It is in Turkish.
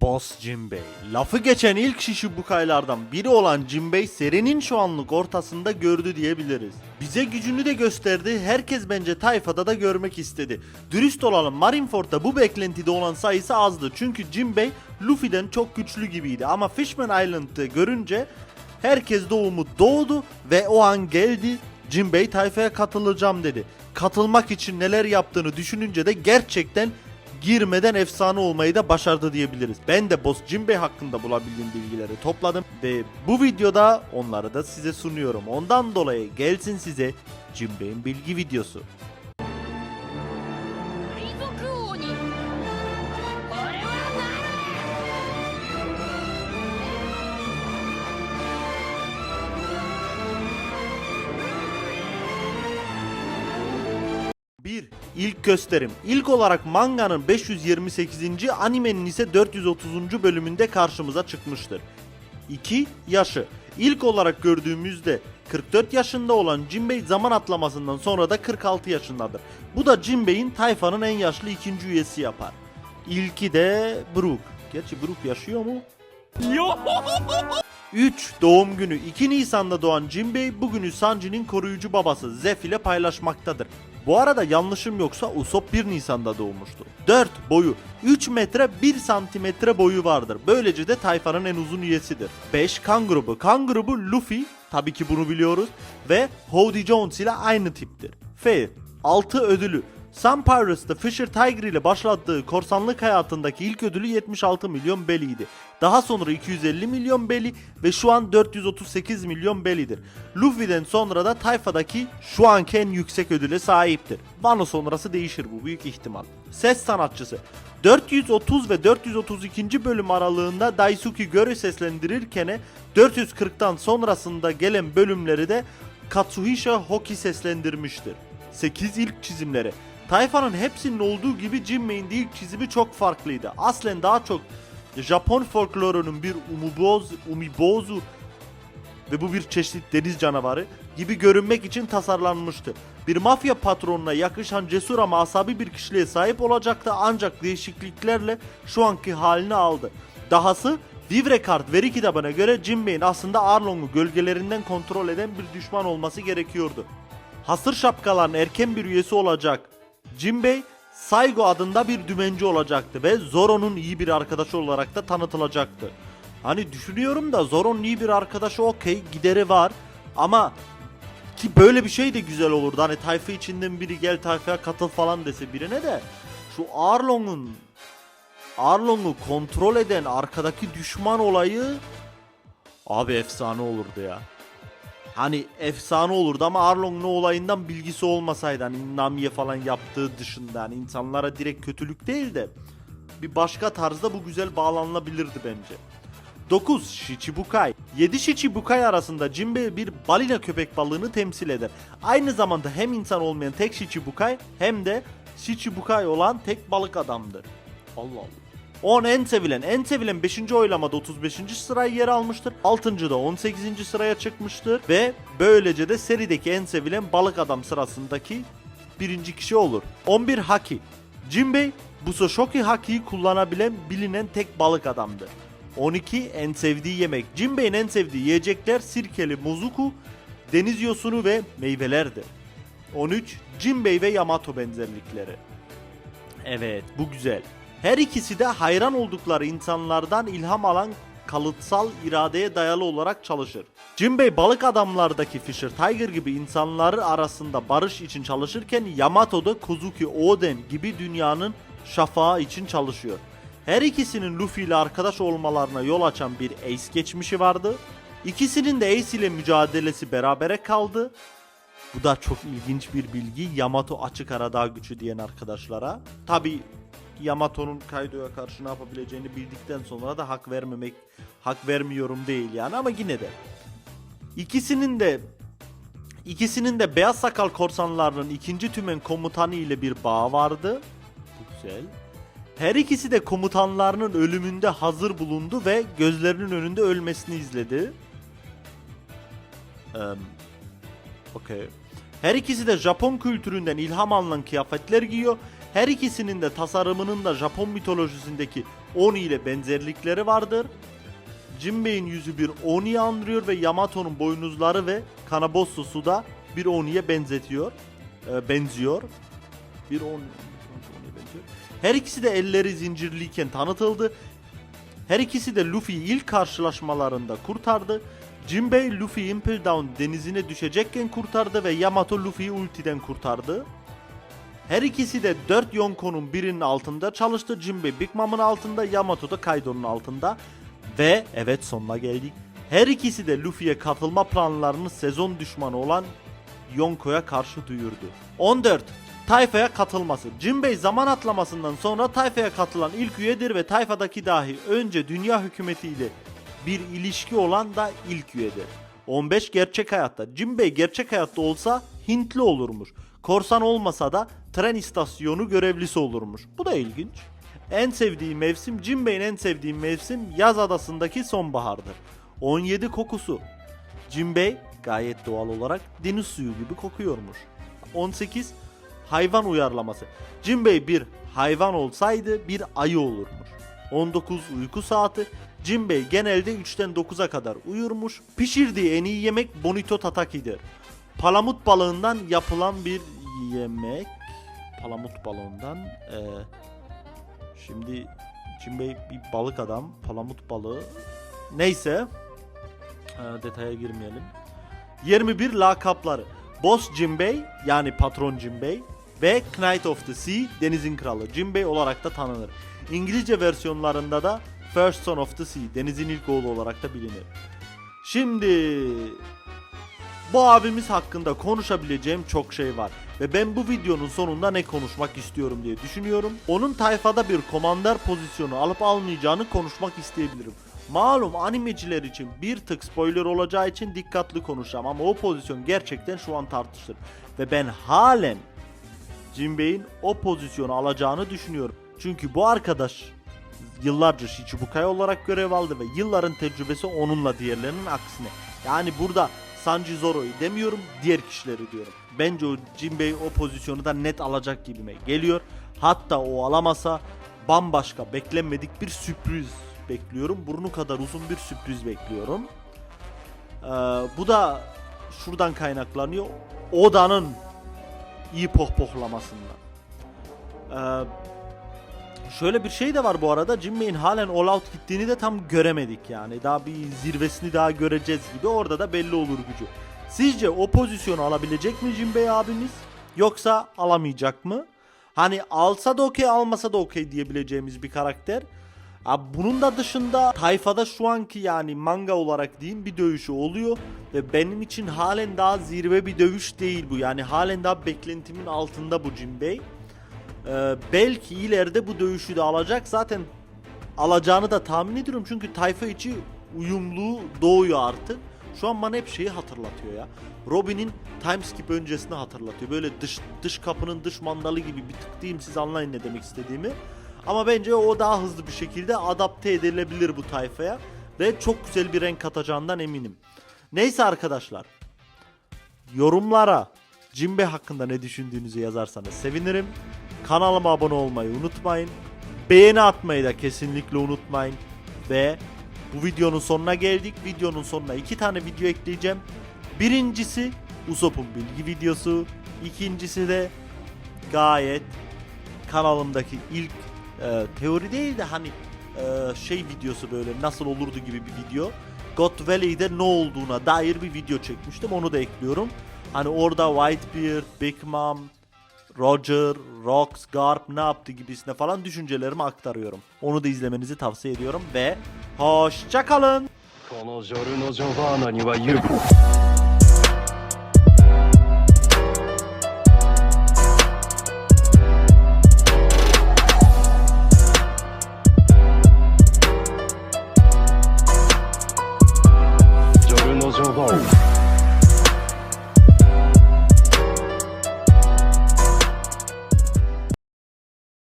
Boss Jinbei. Lafı geçen ilk Shishibukai'lardan biri olan Jinbei serinin şu anlık ortasında gördü diyebiliriz. Bize gücünü de gösterdi, herkes bence tayfada da görmek istedi. Dürüst olalım Marineford'da bu beklentide olan sayısı azdı çünkü Jinbei Luffy'den çok güçlü gibiydi ama Fishman Island'ı görünce herkes de doğdu ve o an geldi Jinbei tayfaya katılacağım dedi. Katılmak için neler yaptığını düşününce de gerçekten girmeden efsane olmayı da başardı diyebiliriz. Ben de Boss Jinbei hakkında bulabildiğim bilgileri topladım ve bu videoda onları da size sunuyorum. Ondan dolayı gelsin size Jinbei'in bilgi videosu. 1. İlk gösterim. İlk olarak manganın 528. animenin ise 430. bölümünde karşımıza çıkmıştır. 2. Yaşı. İlk olarak gördüğümüzde 44 yaşında olan Jinbei zaman atlamasından sonra da 46 yaşındadır. Bu da Jinbei'in tayfanın en yaşlı ikinci üyesi yapar. İlki de Brook. Gerçi Brook yaşıyor mu? 3. Doğum günü 2 Nisan'da doğan Jinbei bugünü Sanji'nin koruyucu babası Zef ile paylaşmaktadır. Bu arada yanlışım yoksa Usopp 1 Nisan'da doğmuştur. 4. Boyu 3 metre 1 santimetre boyu vardır. Böylece de tayfanın en uzun üyesidir. 5. Kan grubu. Kan grubu Luffy, tabii ki bunu biliyoruz, ve Howdy Jones ile aynı tiptir. F. 6 ödülü. Sun Pirates'ta Fisher Tiger ile başlattığı korsanlık hayatındaki ilk ödülü 76 milyon beliydi. Daha sonra 250 milyon beli ve şu an 438 milyon belidir. Luffy'den sonra da tayfadaki şu anki en yüksek ödüle sahiptir. Wano sonrası değişir bu büyük ihtimal. Ses sanatçısı 430 ve 432. bölüm aralığında Daisuke Göre seslendirirken 440'tan sonrasında gelen bölümleri de Katsuhisa Hoki seslendirmiştir. 8 ilk çizimleri. Tayfanın hepsinin olduğu gibi Jinbei'nin de ilk çizimi çok farklıydı. Aslen daha çok Japon folklorunun bir umuboz, umibozu ve bu bir çeşit deniz canavarı gibi görünmek için tasarlanmıştı. Bir mafya patronuna yakışan cesur ama asabi bir kişiliğe sahip olacaktı ancak değişikliklerle şu anki halini aldı. Dahası Vivre kart veri kitabına göre Jinbei'nin aslında Arlong'u gölgelerinden kontrol eden bir düşman olması gerekiyordu. Hasır şapkaların erken bir üyesi olacak. Jinbei Saigo adında bir dümenci olacaktı ve Zoro'nun iyi bir arkadaşı olarak da tanıtılacaktı. Hani düşünüyorum da Zoro'nun iyi bir arkadaşı okey gideri var ama ki böyle bir şey de güzel olurdu. Hani tayfa içinden biri gel tayfaya katıl falan dese birine de şu Arlong'un Arlong'u kontrol eden arkadaki düşman olayı abi efsane olurdu ya. Hani efsane olurdu ama Arlong ne olayından bilgisi olmasaydı hani Nami'ye falan yaptığı dışında hani insanlara direkt kötülük değil de bir başka tarzda bu güzel bağlanılabilirdi bence. 9. Shichibukai 7 Shichibukai arasında Jinbei bir balina köpek balığını temsil eder. Aynı zamanda hem insan olmayan tek Shichibukai hem de Shichibukai olan tek balık adamdır. Allah Allah. 10 en sevilen. En sevilen 5. oylamada 35. sıraya yer almıştır. 6. da 18. sıraya çıkmıştır. Ve böylece de serideki en sevilen balık adam sırasındaki birinci kişi olur. 11 Haki. Jinbei Busoshoki Haki'yi kullanabilen bilinen tek balık adamdır. 12 en sevdiği yemek. Jinbei'nin en sevdiği yiyecekler sirkeli mozuku, deniz yosunu ve meyvelerdir. 13 Jinbei ve Yamato benzerlikleri. Evet bu güzel. Her ikisi de hayran oldukları insanlardan ilham alan kalıtsal iradeye dayalı olarak çalışır. Jinbei balık adamlardaki Fisher Tiger gibi insanları arasında barış için çalışırken Yamato da Kozuki Oden gibi dünyanın şafağı için çalışıyor. Her ikisinin Luffy ile arkadaş olmalarına yol açan bir Ace geçmişi vardı. İkisinin de Ace ile mücadelesi berabere kaldı. Bu da çok ilginç bir bilgi. Yamato açık ara daha güçlü diyen arkadaşlara. Tabi Yamato'nun Kaido'ya karşı ne yapabileceğini bildikten sonra da hak vermemek, hak vermiyorum değil yani ama yine de. İkisinin de ikisinin de Beyaz Sakal korsanlarının ikinci tümen komutanı ile bir bağ vardı. Güzel. Her ikisi de komutanlarının ölümünde hazır bulundu ve gözlerinin önünde ölmesini izledi. Eee Okey. Her ikisi de Japon kültüründen ilham alınan kıyafetler giyiyor. Her ikisinin de tasarımının da Japon mitolojisindeki Oni ile benzerlikleri vardır. Jinbei'nin yüzü bir Oni'yi andırıyor ve Yamato'nun boynuzları ve Kanabossu'su da bir Oni'ye benzetiyor. Ee, benziyor. Bir Oni. Her ikisi de elleri zincirliyken tanıtıldı. Her ikisi de Luffy'yi ilk karşılaşmalarında kurtardı. Jinbei Luffy Impel Down denizine düşecekken kurtardı ve Yamato Luffy'yi ultiden kurtardı. Her ikisi de 4 Yonko'nun birinin altında çalıştı. Jinbei Big Mom'un altında, Yamato da Kaido'nun altında. Ve evet sonuna geldik. Her ikisi de Luffy'ye katılma planlarını sezon düşmanı olan Yonko'ya karşı duyurdu. 14. Tayfa'ya katılması. Jinbei zaman atlamasından sonra Tayfa'ya katılan ilk üyedir ve Tayfa'daki dahi önce dünya hükümetiyle bir ilişki olan da ilk üyedir. 15 gerçek hayatta. Jinbei gerçek hayatta olsa Hintli olurmuş. Korsan olmasa da tren istasyonu görevlisi olurmuş. Bu da ilginç. En sevdiği mevsim Jinbei'nin en sevdiği mevsim yaz adasındaki sonbahardır. 17 kokusu. Jinbei gayet doğal olarak deniz suyu gibi kokuyormuş. 18 hayvan uyarlaması. Jinbei bir hayvan olsaydı bir ayı olurmuş. 19 uyku saati. Jinbei genelde 3'ten 9'a kadar uyurmuş. Pişirdiği en iyi yemek bonito tataki'dir. Palamut balığından yapılan bir yemek. Palamut balığından. eee, şimdi Jinbei bir balık adam. Palamut balığı. Neyse. Eee, detaya girmeyelim. 21 lakapları. Boss Jinbei yani patron Jinbei ve Knight of the Sea denizin kralı Jinbei olarak da tanınır. İngilizce versiyonlarında da First Son of the Sea denizin ilk oğlu olarak da bilinir. Şimdi bu abimiz hakkında konuşabileceğim çok şey var ve ben bu videonun sonunda ne konuşmak istiyorum diye düşünüyorum. Onun tayfada bir komander pozisyonu alıp almayacağını konuşmak isteyebilirim. Malum animeciler için bir tık spoiler olacağı için dikkatli konuşacağım ama o pozisyon gerçekten şu an tartışılır. Ve ben halen Jinbei'nin o pozisyonu alacağını düşünüyorum. Çünkü bu arkadaş yıllarca Shichibukai olarak görev aldı ve yılların tecrübesi onunla diğerlerinin aksine. Yani burada Sanji Zoro'yu demiyorum, diğer kişileri diyorum. Bence o Jinbei o pozisyonu da net alacak gibime geliyor. Hatta o alamasa bambaşka beklenmedik bir sürpriz bekliyorum. Burnu kadar uzun bir sürpriz bekliyorum. Ee, bu da şuradan kaynaklanıyor. Oda'nın iyi pohpohlamasından. Ee, şöyle bir şey de var bu arada. Jinbei'nin halen all out gittiğini de tam göremedik yani. Daha bir zirvesini daha göreceğiz gibi. Orada da belli olur gücü. Sizce o pozisyonu alabilecek mi Jinbei abimiz? Yoksa alamayacak mı? Hani alsa da okey almasa da okey diyebileceğimiz bir karakter. Abi bunun da dışında tayfada şu anki yani manga olarak diyeyim bir dövüşü oluyor ve benim için halen daha zirve bir dövüş değil bu. Yani halen daha beklentimin altında bu Jinbei. Ee, belki ileride bu dövüşü de alacak. Zaten alacağını da tahmin ediyorum çünkü tayfa içi uyumlu doğuyor artık. Şu an bana hep şeyi hatırlatıyor ya. Robin'in timeskip öncesini hatırlatıyor. Böyle dış dış kapının dış mandalı gibi bir tık diyeyim siz anlayın ne demek istediğimi. Ama bence o daha hızlı bir şekilde adapte edilebilir bu tayfaya. Ve çok güzel bir renk katacağından eminim. Neyse arkadaşlar. Yorumlara Jimbe hakkında ne düşündüğünüzü yazarsanız sevinirim. Kanalıma abone olmayı unutmayın. Beğeni atmayı da kesinlikle unutmayın. Ve bu videonun sonuna geldik. Videonun sonuna iki tane video ekleyeceğim. Birincisi Usopp'un bilgi videosu. İkincisi de gayet kanalımdaki ilk e, teori değil de hani e, şey videosu böyle nasıl olurdu gibi bir video. God Valley'de ne olduğuna dair bir video çekmiştim. Onu da ekliyorum. Hani orada Whitebeard, Big Mom, Roger, Rox, Garp ne yaptı gibisine falan düşüncelerimi aktarıyorum. Onu da izlemenizi tavsiye ediyorum ve hoşçakalın. こ